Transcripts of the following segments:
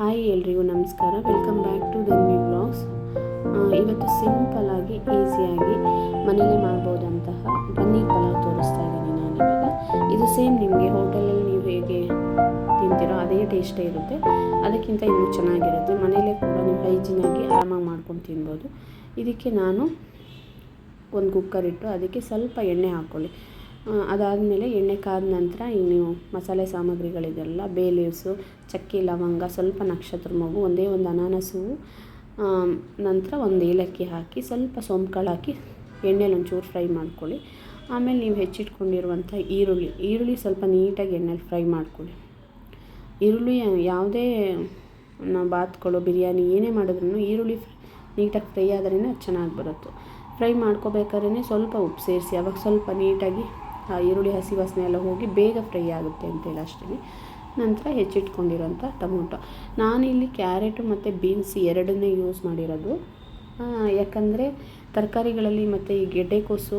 Hi ಎಲ್ರಿಗೂ ನಮಸ್ಕಾರ. Welcome back to Dhanvi blogs ಇವತ್ತು ಸಿಂಪಲಾಗಿ ಈಸಿಯಾಗಿ ಮನೇಲಿ ಮಾಡ್ಬೋದಂತಹ ಪನ್ನೀರ್ ಪಲಾವ್ ತೋರಿಸ್ತಾ ಇದ್ದೀನಿ ನಾನಿವಾಗ ಇದು ಸೇಮ್ ನಿಮಗೆ ಹೋಟೆಲಲ್ಲಿ ನೀವು ಹೇಗೆ ತಿಂತೀರೋ ಅದೇ ಟೇಸ್ಟೇ ಇರುತ್ತೆ. ಅದಕ್ಕಿಂತ ಇನ್ನೂ ಚೆನ್ನಾಗಿರುತ್ತೆ. ಮನೆಯಲ್ಲೇ ಕೂಡ ನೀವು ಹೈಜಿನಾಗಿ ಆರಾಮಾಗಿ ಮಾಡ್ಕೊಂಡು ತಿನ್ಬೋದು. ಇದಕ್ಕೆ ನಾನು ಒಂದು ಕುಕ್ಕರ್ ಇಟ್ಟು ಅದಕ್ಕೆ ಸ್ವಲ್ಪ ಎಣ್ಣೆ ಹಾಕ್ಕೊಳ್ಳಿ ಅದಾದಮೇಲೆ ಎಣ್ಣೆ ಕಾದ ನಂತರ ಈಗ ನೀವು ಮಸಾಲೆ ಸಾಮಗ್ರಿಗಳಿದೆಲ್ಲ ಬೇ ಲೀವ್ಸು ಚಕ್ಕೆ, ಲವಂಗ, ಸ್ವಲ್ಪ ನಕ್ಷತ್ರ ಮಗು, ಒಂದೇ ಒಂದು ಅನಾನಸು ನಂತರ ಒಂದು ಏಲಕ್ಕಿ ಹಾಕಿ ಸ್ವಲ್ಪ ಸೋಂಪುಗಳು ಹಾಕಿ ಎಣ್ಣೆಲಿ ಒಂಚೂರು ಫ್ರೈ ಮಾಡ್ಕೊಳ್ಳಿ. ಆಮೇಲೆ ನೀವು ಹೆಚ್ಚಿಟ್ಕೊಂಡಿರುವಂಥ ಈರುಳ್ಳಿ ಈರುಳ್ಳಿ ಸ್ವಲ್ಪ ನೀಟಾಗಿ ಎಣ್ಣೆಲಿ ಫ್ರೈ ಮಾಡ್ಕೊಳ್ಳಿ. ಈರುಳ್ಳಿ ಯಾವುದೇ ನಾವು ಬಾತ್ಗಳು ಬಿರಿಯಾನಿ ಏನೇ ಮಾಡಿದ್ರು ಈರುಳ್ಳಿ ನೀಟಾಗಿ ಫ್ರೈ ಆದ್ರೇ ಚೆನ್ನಾಗಿ ಬರುತ್ತೆ. ಫ್ರೈ ಮಾಡ್ಕೋಬೇಕಾದ್ರೆ ಸ್ವಲ್ಪ ಉಪ್ಪು ಸೇರಿಸಿ, ಅವಾಗ ಸ್ವಲ್ಪ ನೀಟಾಗಿ ಈರುಳ್ಳಿ, ಹಸಿ ವಾಸನೆ ಎಲ್ಲ ಹೋಗಿ ಬೇಗ ಫ್ರೈ ಆಗುತ್ತೆ ಅಂತೇಳಿ ಅಷ್ಟೇ ನಂತರ ಹೆಚ್ಚಿಟ್ಕೊಂಡಿರೋಂಥ ಟೊಮೊಟೊ. ನಾನಿಲ್ಲಿ ಕ್ಯಾರೆಟು ಮತ್ತು ಬೀನ್ಸ್ ಎರಡನ್ನೇ ಯೂಸ್ ಮಾಡಿರೋದು. ಯಾಕಂದರೆ ತರಕಾರಿಗಳಲ್ಲಿ ಮತ್ತು ಈ ಗೆಡ್ಡೆಕೋಸು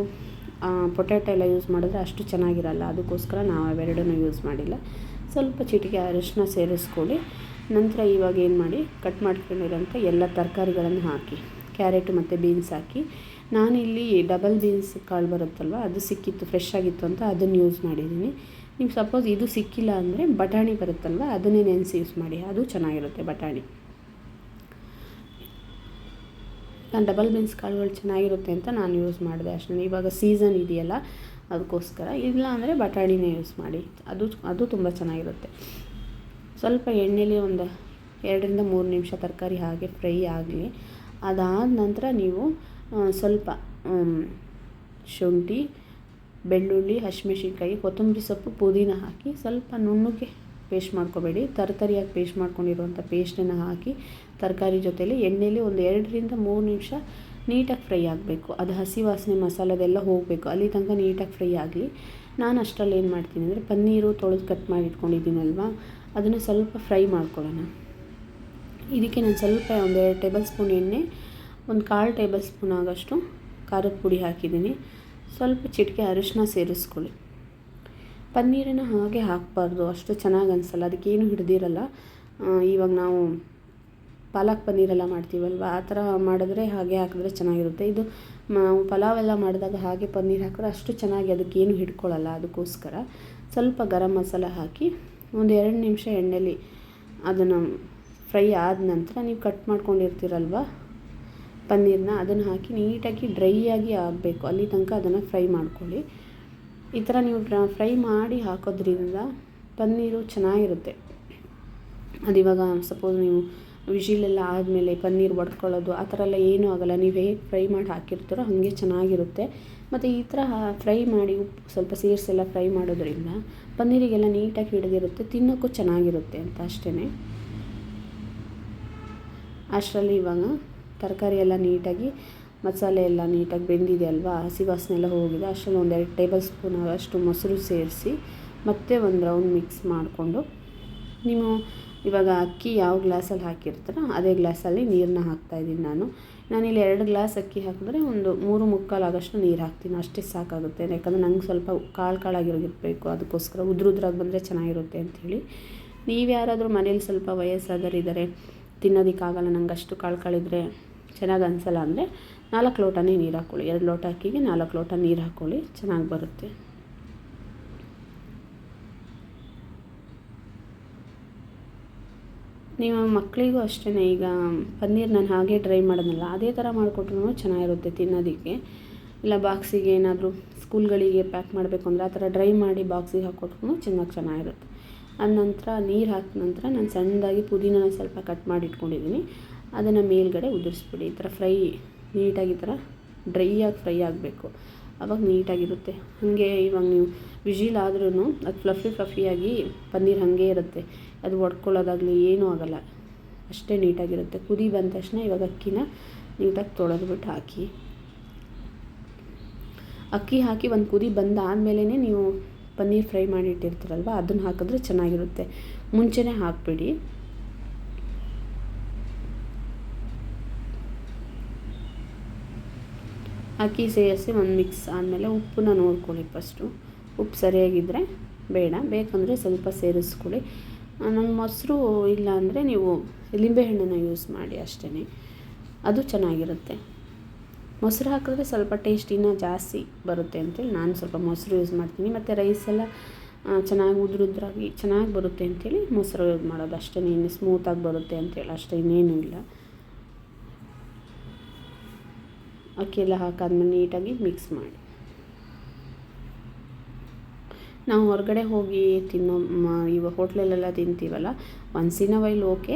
ಪೊಟ್ಯಾಟೊ ಎಲ್ಲ ಯೂಸ್ ಮಾಡಿದ್ರೆ ಅಷ್ಟು ಚೆನ್ನಾಗಿರಲ್ಲ. ಅದಕ್ಕೋಸ್ಕರ ನಾವು ಅವೆರಡನ್ನೂ ಯೂಸ್ ಮಾಡಿಲ್ಲ. ಸ್ವಲ್ಪ ಚಿಟಿಕೆ, ಅರಿಶಿನ ಸೇರಿಸ್ಕೊಳ್ಳಿ. ನಂತರ ಇವಾಗ ಏನು ಮಾಡಿ ಕಟ್ ಮಾಡ್ಕೊಂಡಿರೋಂಥ ಎಲ್ಲ ತರಕಾರಿಗಳನ್ನು ಹಾಕಿ ಕ್ಯಾರೆಟು ಮತ್ತು ಬೀನ್ಸ್ ಹಾಕಿ ನಾನಿಲ್ಲಿ ಡಬಲ್ ಬೀನ್ಸ್ ಕಾಳು ಬರುತ್ತಲ್ವ, ಅದು ಸಿಕ್ಕಿತ್ತು ಫ್ರೆಶ್ ಆಗಿತ್ತು ಅಂತ ಅದನ್ನು ಯೂಸ್ ಮಾಡಿದ್ದೀನಿ. ನೀವು ಸಪೋಸ್ ಇದು ಸಿಕ್ಕಿಲ್ಲ ಅಂದರೆ ಬಟಾಣಿ ಬರುತ್ತಲ್ವ, ಅದನ್ನೇ ನೆನೆಸಿ ಯೂಸ್ ಮಾಡಿ, ಅದು ಚೆನ್ನಾಗಿರುತ್ತೆ ಬಟಾಣಿ. ನಾನು ಡಬಲ್ ಬೀನ್ಸ್ ಕಾಳುಗಳು ಚೆನ್ನಾಗಿರುತ್ತೆ ಅಂತ ನಾನು ಯೂಸ್ ಮಾಡಿದೆ ಅಷ್ಟೇ. ಇವಾಗ ಸೀಸನ್ ಇದೆಯಲ್ಲ, ಅದಕ್ಕೋಸ್ಕರ. ಇಲ್ಲ ಅಂದರೆ ಬಟಾಣಿನೇ ಯೂಸ್ ಮಾಡಿ, ಅದು ಅದು ತುಂಬ ಚೆನ್ನಾಗಿರುತ್ತೆ. ಸ್ವಲ್ಪ ಎಣ್ಣೆಲಿ ಒಂದು ಎರಡರಿಂದ ಮೂರು ನಿಮಿಷ ತರಕಾರಿ ಹಾಗೆ ಫ್ರೈ ಆಗಲಿ. ಅದಾದ ನಂತರ ನೀವು ಸ್ವಲ್ಪ ಶುಂಠಿ, ಬೆಳ್ಳುಳ್ಳಿ, ಹಸಿಮೆಣ್ಸಿನ್ಕಾಯಿ, ಕೊತ್ತಂಬರಿ ಸೊಪ್ಪು, ಪುದೀನ ಹಾಕಿ ಸ್ವಲ್ಪ ನುಣ್ಣಗೆ ಪೇಸ್ಟ್ ಮಾಡ್ಕೋಬೇಡಿ. ತರತರಿಯಾಗಿ ಪೇಸ್ಟ್ ಮಾಡ್ಕೊಂಡಿರುವಂಥ ಪೇಸ್ಟನ್ನು ಹಾಕಿ ತರಕಾರಿ ಜೊತೆಯಲ್ಲಿ ಎಣ್ಣೆಲಿ ಒಂದು ಎರಡರಿಂದ ಮೂರು ನಿಮಿಷ ನೀಟಾಗಿ ಫ್ರೈ ಆಗಬೇಕು. ಅದು ಹಸಿ ವಾಸನೆ ಮಸಾಲದೆಲ್ಲ ಹೋಗಬೇಕು. ಅಲ್ಲಿ ತನಕ ನೀಟಾಗಿ ಫ್ರೈ ಆಗಲಿ. ನಾನು ಅಷ್ಟರಲ್ಲಿ ಏನು ಮಾಡ್ತೀನಿ ಅಂದರೆ ಪನ್ನೀರು ತೊಳೆದು ಕಟ್ ಮಾಡಿ ಇಟ್ಕೊಂಡಿದ್ದೀನಲ್ವ? ಅದನ್ನು ಸ್ವಲ್ಪ ಫ್ರೈ ಮಾಡ್ಕೊಳ್ಳೋಣ. ಇದಕ್ಕೆ ನಾನು ಸ್ವಲ್ಪ ಒಂದು ಎರಡು ಟೇಬಲ್ ಸ್ಪೂನ್ ಎಣ್ಣೆ ಒಂದು ಕಾಲು ಟೇಬಲ್ ಸ್ಪೂನ್ ಆಗೋಷ್ಟು ಖಾರದ ಪುಡಿ ಹಾಕಿದ್ದೀನಿ. ಸ್ವಲ್ಪ ಚಿಟಿಕೆ ಅರಿಶಿನ ಸೇರಿಸ್ಕೊಳ್ಳಿ. ಪನ್ನೀರನ್ನು ಹಾಗೆ ಹಾಕಬಾರ್ದು. ಅಷ್ಟು ಚೆನ್ನಾಗಿ ಅನಿಸಲ್ಲ. ಅದಕ್ಕೇನು ಹಿಡ್ದಿರಲ್ಲ. ಇವಾಗ ನಾವು ಪಾಲಕ್ ಪನ್ನೀರೆಲ್ಲ ಮಾಡ್ತೀವಲ್ವ? ಆ ಥರ ಮಾಡಿದ್ರೆ ಹಾಗೆ ಹಾಕಿದ್ರೆ ಚೆನ್ನಾಗಿರುತ್ತೆ. ಇದು ನಾವು ಪಲಾವ್ ಎಲ್ಲ ಮಾಡಿದಾಗ ಹಾಗೆ ಪನ್ನೀರ್ ಹಾಕಿದ್ರೆ ಅಷ್ಟು ಚೆನ್ನಾಗಿ ಅದಕ್ಕೇನು ಹಿಡ್ಕೊಳ್ಳಲ್ಲ. ಅದಕ್ಕೋಸ್ಕರ ಸ್ವಲ್ಪ ಗರಂ ಮಸಾಲ ಹಾಕಿ ಒಂದು ಎರಡು ನಿಮಿಷ ಎಣ್ಣೆಲಿ ಅದನ್ನು ಫ್ರೈ ಆದ ನಂತರ ನೀವು ಕಟ್ ಮಾಡ್ಕೊಂಡಿರ್ತೀರಲ್ವ? ಪನ್ನೀರನ್ನ ಅದನ್ನು ಹಾಕಿ ನೀಟಾಗಿ ಡ್ರೈ ಆಗಿ ಆಗಬೇಕು. ಅಲ್ಲಿ ತನಕ ಅದನ್ನು ಫ್ರೈ ಮಾಡ್ಕೊಳ್ಳಿ. ಈ ಥರ ನೀವು ಫ್ರೈ ಮಾಡಿ ಹಾಕೋದ್ರಿಂದ ಪನ್ನೀರು ಚೆನ್ನಾಗಿರುತ್ತೆ. ಅದು ಇವಾಗ ಸಪೋಸ್ ನೀವು ವಿಷಿಲೆಲ್ಲ ಆದಮೇಲೆ ಪನ್ನೀರ್ ಒಡ್ಕೊಳ್ಳೋದು, ಆ ಥರ ಎಲ್ಲ ಏನೂ ಆಗೋಲ್ಲ. ನೀವು ಹೇಗೆ ಫ್ರೈ ಮಾಡಿ ಹಾಕಿರ್ತೀರೋ ಹಾಗೆ ಚೆನ್ನಾಗಿರುತ್ತೆ. ಮತ್ತು ಈ ಥರ ಫ್ರೈ ಮಾಡಿ ಉಪ್ಪು, ಸ್ವಲ್ಪ ಸೇರಿಸೆಲ್ಲ ಫ್ರೈ ಮಾಡೋದ್ರಿಂದ ಪನ್ನೀರಿಗೆಲ್ಲ ನೀಟಾಗಿ ಹಿಡಿದಿರುತ್ತೆ, ತಿನ್ನೋಕ್ಕೂ ಚೆನ್ನಾಗಿರುತ್ತೆ ಅಂತ ಅಷ್ಟೇ ಅಷ್ಟರಲ್ಲಿ ಇವಾಗ ತರಕಾರಿ ಎಲ್ಲ ನೀಟಾಗಿ, ಮಸಾಲೆ ಎಲ್ಲ ನೀಟಾಗಿ ಬೆಂದಿದೆ ಅಲ್ವಾ? ಹಸಿ ವಾಸನೆ ಎಲ್ಲ ಹೋಗಿದೆ. ಅಷ್ಟರಲ್ಲಿ ಎರಡು ಟೇಬಲ್ ಸ್ಪೂನ್ ಅಷ್ಟು ಮೊಸರು ಸೇರಿಸಿ, ಮತ್ತೆ ಒಂದು ರೌಂಡ್ ಮಿಕ್ಸ್ ಮಾಡಿಕೊಂಡು, ನೀವು ಇವಾಗ ಅಕ್ಕಿ ಯಾವ ಗ್ಲಾಸಲ್ಲಿ ಹಾಕಿರ್ತೀರೋ, ಅದೇ ಗ್ಲಾಸಲ್ಲಿ ನೀರನ್ನ ಹಾಕ್ತಾಯಿದ್ದೀನಿ ನಾನು. ನಾನಿಲ್ಲಿ ಎರಡು ಗ್ಲಾಸ್ ಅಕ್ಕಿ ಹಾಕಿದ್ರೆ ಒಂದು ಮೂರು ಮುಕ್ಕಾಲು ಆಗೋಷ್ಟು ನೀರು ಹಾಕ್ತೀನಿ. ಅಷ್ಟೇ ಸಾಕಾಗುತ್ತೆ. ಯಾಕಂದರೆ ನಂಗೆ ಸ್ವಲ್ಪ ಕಾಳು ಕಾಳಾಗಿರೋಗಿರಬೇಕು ಅದಕ್ಕೋಸ್ಕರ ಉದ್ರುದ್ರಾಗಿ ಬಂದರೆ ಚೆನ್ನಾಗಿರುತ್ತೆ ಅಂಥೇಳಿ ನೀವು ಯಾರಾದರೂ ಮನೇಲಿ ಸ್ವಲ್ಪ ವಯಸ್ಸಾದರಿದ್ದಾರೆ ತಿನ್ನೋದಕ್ಕಾಗಲ್ಲ, ನಂಗೆ ಅಷ್ಟು ಕಾಳು ಕಾಳಿದ್ರೆ ಚೆನ್ನಾಗಿ ಅನಿಸಲ್ಲ ಅಂದರೆ ನಾಲ್ಕು ಲೋಟನೇ ನೀರು ಹಾಕ್ಕೊಳ್ಳಿ ಎರಡು ಲೋಟ ಅಕ್ಕಿಗೆ ನಾಲ್ಕು ಲೋಟ ನೀರು ಹಾಕ್ಕೊಳ್ಳಿ ಚೆನ್ನಾಗಿ ಬರುತ್ತೆ. ನೀವು ಮಕ್ಕಳಿಗೂ ಅಷ್ಟೇ ಈಗ ಪನ್ನೀರ್ ನಾನು ಹಾಗೆ ಡ್ರೈ ಮಾಡೋದಲ್ಲ, ಅದೇ ಥರ ಮಾಡಿಕೊಟ್ರು ಚೆನ್ನಾಗಿರುತ್ತೆ ತಿನ್ನೋದಕ್ಕೆ. ಇಲ್ಲ, ಬಾಕ್ಸಿಗೆ ಏನಾದರೂ ಸ್ಕೂಲ್ಗಳಿಗೆ ಪ್ಯಾಕ್ ಮಾಡಬೇಕು ಅಂದರೆ ಆ ಥರ ಡ್ರೈ ಮಾಡಿ ಬಾಕ್ಸಿಗೆ ಹಾಕ್ಕೊಟ್ರು ಚೆನ್ನಾಗಿ ಚೆನ್ನಾಗಿರುತ್ತೆ. ಅದ ನಂತರ ನೀರು ಹಾಕಿದ ನಂತರ ನಾನು ಸಣ್ಣದಾಗಿ ಪುದೀನ ಸ್ವಲ್ಪ ಕಟ್ ಮಾಡಿ ಇಟ್ಕೊಂಡಿದ್ದೀನಿ ಅದನ್ನು ಮೇಲ್ಗಡೆ ಉದುರಿಸ್ಬಿಡಿ. ಈ ಥರ ಫ್ರೈ ನೀಟಾಗಿ ಈ ಥರ ಡ್ರೈಯಾಗಿ ಫ್ರೈ ಆಗಬೇಕು. ಆವಾಗ ನೀಟಾಗಿರುತ್ತೆ. ಹಾಗೆ ಇವಾಗ ನೀವು ವಿಜಿಲ್ ಆದ್ರೂ ಅದು ಫ್ಲಫಿ ಫ್ಲಫಿಯಾಗಿ ಪನ್ನೀರ್ ಹಾಗೆ ಇರುತ್ತೆ. ಅದು ಒಡ್ಕೊಳ್ಳೋದಾಗಲಿ ಏನೂ ಆಗೋಲ್ಲ. ಅಷ್ಟೇ ನೀಟಾಗಿರುತ್ತೆ. ಕುದಿ ಬಂದ ತಕ್ಷಣ ಇವಾಗ ಅಕ್ಕಿನ ನೀಟಾಗಿ ತೊಳೆದ್ಬಿಟ್ಟು ಹಾಕಿ. ಅಕ್ಕಿ ಹಾಕಿ ಒಂದು ಕುದಿ ಬಂದಾದಮೇಲೆ ನೀವು ಪನ್ನೀರ್ ಫ್ರೈ ಮಾಡಿ ಇಟ್ಟಿರ್ತೀರಲ್ವ ಅದನ್ನು ಹಾಕಿದ್ರೆ ಚೆನ್ನಾಗಿರುತ್ತೆ. ಮುಂಚೆನೇ ಹಾಕ್ಬಿಡಿ. ಅಕ್ಕಿ ಸೇರಿಸಿ ಒಂದು ಮಿಕ್ಸ್ ಆದಮೇಲೆ ಉಪ್ಪನ್ನ ನೋಡ್ಕೊಳ್ಳಿ ಫಸ್ಟು. ಉಪ್ಪು ಸರಿಯಾಗಿದ್ದರೆ ಬೇಡ, ಬೇಕಂದರೆ ಸ್ವಲ್ಪ ಸೇರಿಸ್ಕೊಳ್ಳಿ. ನಂಗೆ ಮೊಸರು ಇಲ್ಲ ಅಂದರೆ ನೀವು ಲಿಂಬೆಹಣ್ಣನ್ನು ಯೂಸ್ ಮಾಡಿ ಅಷ್ಟೇ ಅದು ಚೆನ್ನಾಗಿರುತ್ತೆ. ಮೊಸರು ಹಾಕಿದ್ರೆ ಸ್ವಲ್ಪ ಟೇಸ್ಟ್ ಇನ್ನೂ ಜಾಸ್ತಿ ಬರುತ್ತೆ ಅಂತೇಳಿ ನಾನು ಸ್ವಲ್ಪ ಮೊಸರು ಯೂಸ್ ಮಾಡ್ತೀನಿ. ಮತ್ತು ರೈಸ್ ಎಲ್ಲ ಚೆನ್ನಾಗಿ ಉದುರುದ್ರಾಗಿ ಚೆನ್ನಾಗಿ ಬರುತ್ತೆ ಅಂಥೇಳಿ ಮೊಸರು ಯೂಸ್ ಮಾಡೋದು ಅಷ್ಟೇ ಇನ್ನು ಸ್ಮೂತಾಗಿ ಬರುತ್ತೆ ಅಂತೇಳಿ ಅಷ್ಟೇ ಇನ್ನೇನು ಇಲ್ಲ. ಅಕ್ಕಿ ಎಲ್ಲ ಹಾಕಾದ್ಮೇಲೆ ನೀಟಾಗಿ ಮಿಕ್ಸ್ ಮಾಡಿ. ನಾವು ಹೊರಗಡೆ ಹೋಗಿ ತಿನ್ನೋ ಇವ ಹೋಟ್ಲಲ್ಲೆಲ್ಲ ತಿಂತೀವಲ್ಲ ಒನ್ಸ್ ಇನ್ ವೈಲ್ ಓಕೆ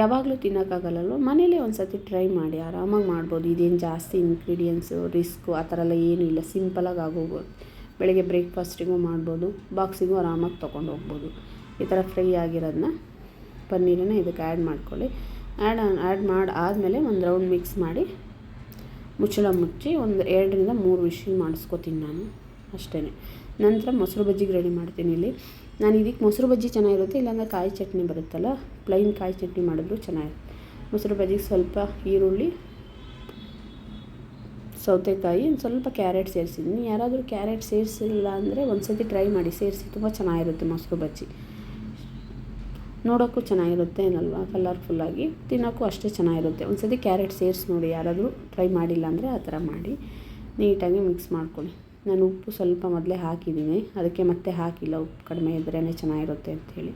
ಯಾವಾಗಲೂ ತಿನ್ನೋಕ್ಕಾಗಲ್ಲಲ್ವ? ಮನೇಲಿ ಒಂದು ಸತಿ ಟ್ರೈ ಮಾಡಿ, ಆರಾಮಾಗಿ ಮಾಡ್ಬೋದು. ಇದೇನು ಜಾಸ್ತಿ ಇಂಗ್ರೀಡಿಯೆಂಟ್ಸು ರಿಸ್ಕು ಆ ಥರ ಎಲ್ಲ ಏನೂ ಇಲ್ಲ. ಸಿಂಪಲಾಗಿ ಆಗೋಗ್ಬೋದು ಬೆಳಗ್ಗೆ ಬ್ರೇಕ್ಫಾಸ್ಟಿಗೂ ಮಾಡ್ಬೋದು. ಬಾಕ್ಸಿಗೂ ಆರಾಮಾಗಿ ತೊಗೊಂಡು ಹೋಗ್ಬೋದು. ಈ ಥರ ಫ್ರೈ ಆಗಿರೋದನ್ನ ಪನ್ನೀರನ್ನ ಇದಕ್ಕೆ ಆ್ಯಡ್ ಮಾಡ್ಕೊಳ್ಳಿ. ಆ್ಯಡ್ ಆ್ಯಡ್ ಮಾಡಿ, ಆದಮೇಲೆ ಒಂದು ರೌಂಡ್ ಮಿಕ್ಸ್ ಮಾಡಿ ಮುಚ್ಚಳ ಮುಚ್ಚಿ ಒಂದು ಎರಡರಿಂದ ಮೂರು ವಿಷಲ್ ಮಾಡಿಸ್ಕೋತೀನಿ ನಾನು ಅಷ್ಟೇ ನಂತರ ಮೊಸರು ಬಜ್ಜಿಗೆ ರೆಡಿ ಮಾಡ್ತೀನಿ ಇಲ್ಲಿ. ನಾನು ಇದಕ್ಕೆ ಮೊಸರು ಬಜ್ಜಿ ಚೆನ್ನಾಗಿರುತ್ತೆ, ಇಲ್ಲಾಂದರೆ ಕಾಯಿ ಚಟ್ನಿ ಬರುತ್ತಲ್ಲ ಪ್ಲೈನ್ ಕಾಯಿ ಚಟ್ನಿ ಮಾಡಿದ್ರು ಚೆನ್ನಾಗಿರುತ್ತೆ. ಮೊಸರು ಬಜ್ಜಿಗೆ ಸ್ವಲ್ಪ ಈರುಳ್ಳಿ, ಸೌತೆಕಾಯಿ, ಒಂದು ಸ್ವಲ್ಪ ಕ್ಯಾರೆಟ್ ಸೇರಿಸಿದ್ದೀನಿ. ಯಾರಾದರೂ ಕ್ಯಾರೆಟ್ ಸೇರಿಸಿಲ್ಲ ಅಂದರೆ ಒಂದು ಸತಿ ಟ್ರೈ ಮಾಡಿ, ಸೇರಿಸಿ ತುಂಬ ಚೆನ್ನಾಗಿರುತ್ತೆ ಮೊಸರು ಬಜ್ಜಿ. ನೋಡೋಕ್ಕೂ ಚೆನ್ನಾಗಿರುತ್ತೆ, ಏನಲ್ವಾ? ಕಲರ್ಫುಲ್ಲಾಗಿ ತಿನ್ನೋಕ್ಕೂ ಅಷ್ಟೇ ಚೆನ್ನಾಗಿರುತ್ತೆ. ಒಂದು ಸತಿ ಕ್ಯಾರೆಟ್ ಸೇರಿಸಿ ನೋಡಿ, ಯಾರಾದರೂ ಟ್ರೈ ಮಾಡಿಲ್ಲ ಅಂದರೆ ಆ ಥರ ಮಾಡಿ. ನೀಟಾಗಿ ಮಿಕ್ಸ್ ಮಾಡ್ಕೊಳ್ಳಿ. ನಾನು ಉಪ್ಪು ಸ್ವಲ್ಪ ಮೊದಲೇ ಹಾಕಿದ್ದೀನಿ. ಅದಕ್ಕೆ ಮತ್ತೆ ಹಾಕಿಲ್ಲ. ಉಪ್ಪು ಕಡಿಮೆ ಇದ್ರೇ ಚೆನ್ನಾಗಿರುತ್ತೆ ಅಂಥೇಳಿ.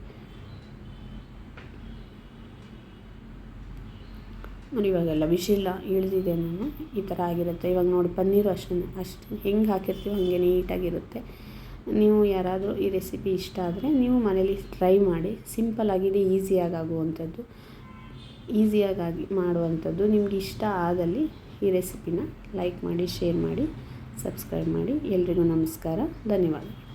ನೋಡಿ, ಇವಾಗೆಲ್ಲ ಬಿಸಿಲ್ಲ ಇಳಿದಿದೆ ನಾನು. ಈ ಥರ ಆಗಿರುತ್ತೆ. ಇವಾಗ ನೋಡಿ, ಪನ್ನೀರು ಅಷ್ಟೇ ಅಷ್ಟು. ಹೆಂಗೆ ಹಾಕಿರ್ತೀವೋ ಹಾಗೆ ನೀಟಾಗಿರುತ್ತೆ. ನೀವು ಯಾರಾದರೂ ಈ ರೆಸಿಪಿ ಇಷ್ಟ ಆದರೆ ನೀವು ಮನೇಲಿ ಟ್ರೈ ಮಾಡಿ ಸಿಂಪಲ್ಲಾಗಿದೆ ಈಸಿಯಾಗಿ ಆಗುವಂಥದ್ದು ಈಸಿಯಾಗಿ ಮಾಡುವಂಥದ್ದು ನಿಮ್ಗೆ ಇಷ್ಟ ಆದಲ್ಲಿ ಈ ರೆಸಿಪಿನ ಲೈಕ್ ಮಾಡಿ, ಶೇರ್ ಮಾಡಿ, ಸಬ್ಸ್ಕ್ರೈಬ್ ಮಾಡಿ. ಎಲ್ರಿಗೂ ನಮಸ್ಕಾರ. ಧನ್ಯವಾದ.